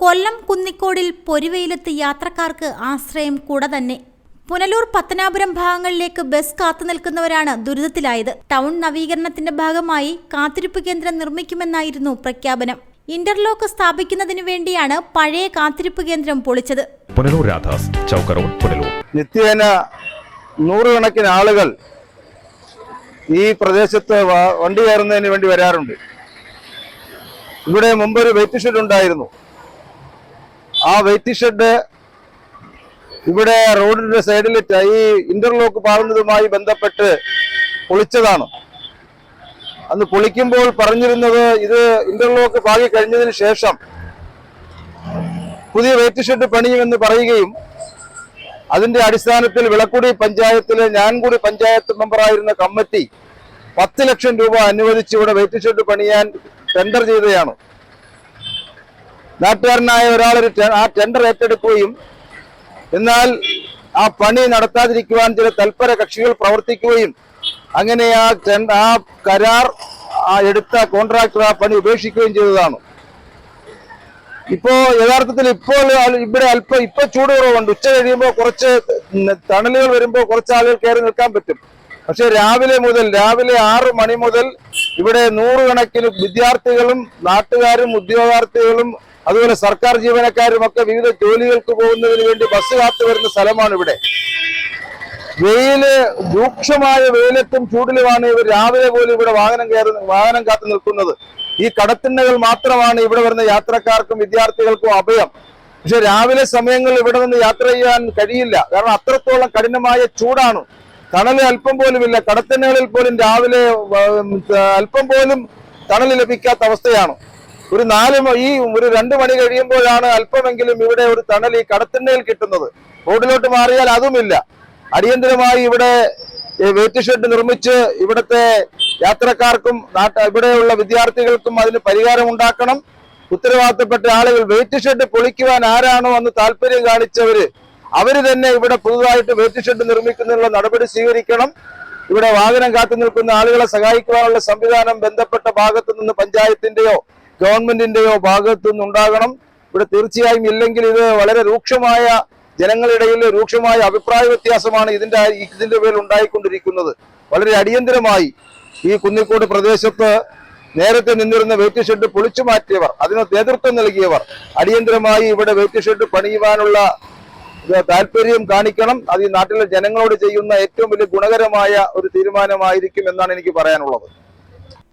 കൊല്ലം കുന്നിക്കോടിൽ പൊരുവെയിലെത്ത് യാത്രക്കാർക്ക് ആശ്രയം കൂടെ തന്നെ. പുനലൂർ പത്തനാപുരം ഭാഗങ്ങളിലേക്ക് ബസ് കാത്തു നിൽക്കുന്നവരാണ് ദുരിതത്തിലായത്. ടൗൺ നവീകരണത്തിന്റെ ഭാഗമായി കാത്തിരിപ്പ് കേന്ദ്രം നിർമ്മിക്കുമെന്നായിരുന്നു പ്രഖ്യാപനം. ഇന്റർലോക്ക് സ്ഥാപിക്കുന്നതിനു വേണ്ടിയാണ് പഴയ കാത്തിരിപ്പ് കേന്ദ്രം പൊളിച്ചത്. പുനലൂർ രാധാസ് ചൗക്ക റോഡ് പുനലൂർ. നിത്യേന നൂറുകണക്കിന് ആളുകൾ ഈ പ്രദേശത്ത് വണ്ടി കയറുന്നതിന് വേണ്ടി വരാറുണ്ട്. ഇവിടെ മുമ്പ് ഒരു വെയിറ്റ് ഷെഡ് ഉണ്ടായിരുന്നു. ആ വെയിറ്റ് ഷെഡ് ഇവിടെ റോഡിന്റെ സൈഡിൽ ഈ ഇന്റർലോക്ക് പാകുന്നതുമായി ബന്ധപ്പെട്ട് പൊളിച്ചതാണ്. അന്ന് പൊളിക്കുമ്പോൾ പറഞ്ഞിരുന്നത് ഇത് ഇന്റർലോക്ക് പാകി കഴിഞ്ഞതിന് ശേഷം പുതിയ വെയിറ്റ് ഷെഡ് പണിയുമെന്ന് പറയുകയും അതിന്റെ അടിസ്ഥാനത്തിൽ വിളക്കുടി പഞ്ചായത്തിലെ ഞാൻകുടി പഞ്ചായത്ത് മെമ്പറായിരുന്ന കമ്മിറ്റി പത്ത് ലക്ഷം രൂപ അനുവദിച്ച് ഇവിടെ വെയിറ്റ് ഷെഡ് പണിയാൻ ടെൻഡർ ചെയ്തതാണ്. നാട്ടുകാരനായ ഒരാൾ ഒരു ആ ടെൻഡർ ഏറ്റെടുക്കുകയും എന്നാൽ ആ പണി നടത്താതിരിക്കുവാൻ ചില തൽപര കക്ഷികൾ പ്രവർത്തിക്കുകയും അങ്ങനെ ആ ടെൻഡർ ആ കരാർ എടുത്ത കോൺട്രാക്ടർ ആ പണി ഉപേക്ഷിക്കുകയും ചെയ്തതാണ്. ഇപ്പോ യഥാർത്ഥത്തിൽ ഇപ്പോൾ ഇവിടെ അല്പം ഇപ്പൊ ചൂട് കുറവുണ്ട്. ഉച്ച കഴിയുമ്പോൾ കുറച്ച് തണലുകൾ വരുമ്പോൾ കുറച്ച് ആളുകൾ കയറി നിൽക്കാൻ പറ്റും. പക്ഷെ രാവിലെ മുതൽ രാവിലെ ആറ് മണി മുതൽ ഇവിടെ നൂറുകണക്കിന് വിദ്യാർത്ഥികളും നാട്ടുകാരും ഉദ്യോഗാർത്ഥികളും അതുപോലെ സർക്കാർ ജീവനക്കാരും ഒക്കെ വിവിധ ജോലികൾക്ക് പോകുന്നതിന് വേണ്ടി ബസ് കാത്തു വരുന്ന സ്ഥലമാണ് ഇവിടെ. വെയിൽ രൂക്ഷമായ വെയിലത്തും ചൂടിലുമാണ് ഇവർ രാവിലെ പോലും ഇവിടെ വാഹനം കയറി വാഹനം കാത്തു നിൽക്കുന്നത്. ഈ കടത്തിണ്ണകൾ മാത്രമാണ് ഇവിടെ വരുന്ന യാത്രക്കാർക്കും വിദ്യാർത്ഥികൾക്കും അഭയം. പക്ഷെ രാവിലെ സമയങ്ങളിൽ ഇവിടെ നിന്ന് യാത്ര ചെയ്യാൻ കഴിയില്ല. കാരണം അത്രത്തോളം കഠിനമായ ചൂടാണ്. തണൽ അല്പം പോലും ഇല്ല കടത്തിണ്ണകളിൽ പോലും രാവിലെ അല്പം പോലും തണൽ ലഭിക്കാത്ത അവസ്ഥയാണ്. ഒരു നാല് ഈ ഒരു രണ്ട് മണി കഴിയുമ്പോഴാണ് അല്പമെങ്കിലും ഇവിടെ ഒരു തണൽ ഈ കടത്തിണ്ണയിൽ കിട്ടുന്നത്. റോഡിലോട്ട് മാറിയാൽ അതുമില്ല. അടിയന്തരമായി ഇവിടെ വെയിറ്റ് ഷെഡ് നിർമ്മിച്ച് ഇവിടുത്തെ യാത്രക്കാർക്കും നാട്ട ഇവിടെയുള്ള വിദ്യാർത്ഥികൾക്കും അതിന് പരിഹാരം ഉണ്ടാക്കണം. ഉത്തരവാദിത്തപ്പെട്ട ആളുകൾ വെയിറ്റ് ഷെഡ് പൊളിക്കുവാൻ ആരാണോ അന്ന് താല്പര്യം കാണിച്ചവര് അവർ തന്നെ ഇവിടെ പുതുതായിട്ട് വെയിറ്റ് ഷെഡ് നിർമ്മിക്കുന്നതിനുള്ള നടപടി സ്വീകരിക്കണം. ഇവിടെ വാഹനം കാത്തു നിൽക്കുന്ന ആളുകളെ സഹായിക്കുവാനുള്ള സംവിധാനം ബന്ധപ്പെട്ട ഭാഗത്തു നിന്ന് പഞ്ചായത്തിന്റെയോ ഗവൺമെന്റിന്റെയോ ഭാഗത്തു നിന്നുണ്ടാകണം ഇവിടെ തീർച്ചയായും ഇല്ലെങ്കിൽ ഇത് വളരെ രൂക്ഷമായ ജനങ്ങളിടയിൽ രൂക്ഷമായ അഭിപ്രായ വ്യത്യാസമാണ് ഇതിന്റെ ഇതിന്റെ പേരിൽ ഉണ്ടായിക്കൊണ്ടിരിക്കുന്നത്. വളരെ അടിയന്തരമായി ഈ കുന്നിക്കോട് പ്രദേശത്ത് നേരത്തെ നിന്നിരുന്ന വെയിറ്റ് ഷെഡ് പൊളിച്ചു മാറ്റിയവർ അതിന് നേതൃത്വം നൽകിയവർ അടിയന്തരമായി ഇവിടെ വെയിറ്റ് ഷെഡ് പണിയുവാനുള്ള താല്പര്യം കാണിക്കണം. അത് ഈ നാട്ടിലെ ജനങ്ങളോട് ചെയ്യുന്ന ഏറ്റവും വലിയ ഗുണകരമായ ഒരു തീരുമാനമായിരിക്കും എന്നാണ് എനിക്ക് പറയാനുള്ളത്.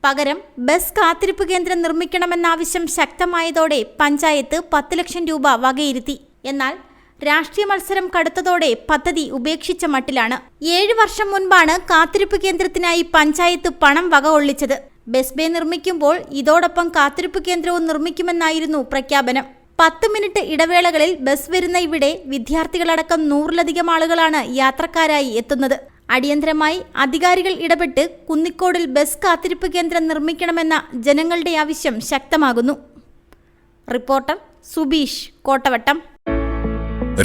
പകരം ബസ് കാത്തിരിപ്പ് കേന്ദ്രം നിർമ്മിക്കണമെന്ന ആവശ്യം ശക്തമായതോടെ പഞ്ചായത്ത് പത്ത് ലക്ഷം രൂപ വകയിരുത്തി. എന്നാൽ രാഷ്ട്രീയ മത്സരം കടുത്തതോടെ പദ്ധതി ഉപേക്ഷിച്ച മട്ടിലാണ്. ഏഴ് വർഷം മുൻപാണ് കാത്തിരിപ്പ് കേന്ദ്രത്തിനായി പഞ്ചായത്ത് പണം വക ഒള്ളിച്ചത്. ബസ് ബേ നിർമ്മിക്കുമ്പോൾ ഇതോടൊപ്പം കാത്തിരിപ്പ് കേന്ദ്രവും നിർമ്മിക്കുമെന്നായിരുന്നു പ്രഖ്യാപനം. പത്ത് മിനിറ്റ് ഇടവേളകളിൽ ബസ് വരുന്ന ഇവിടെ വിദ്യാർത്ഥികളടക്കം നൂറിലധികം ആളുകളാണ് യാത്രക്കാരായി എത്തുന്നത്. അടിയന്തരമായി അധികാരികൾ ഇടപെട്ട് കുന്നിക്കോടിൽ ബസ് കാത്തിരിപ്പ് കേന്ദ്രം നിർമ്മിക്കണമെന്ന ജനങ്ങളുടെ ആവശ്യം ശക്തമാകുന്നു. റിപ്പോർട്ടർ സുബീഷ് കോട്ടവട്ടം.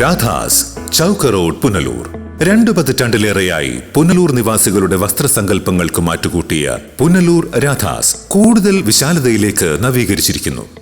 രാധാസ് ചൗക്ക് റോഡ് പുനലൂർ. രണ്ടു പതിറ്റാണ്ടിലേറെയായി പുനലൂർ നിവാസികളുടെ വസ്ത്രസങ്കല്പങ്ങൾക്ക് മാറ്റുകൂട്ടിയ പുനലൂർ രാധാസ് കൂടുതൽ വിശാലതയിലേക്ക് നവീകരിച്ചിരിക്കുന്നു.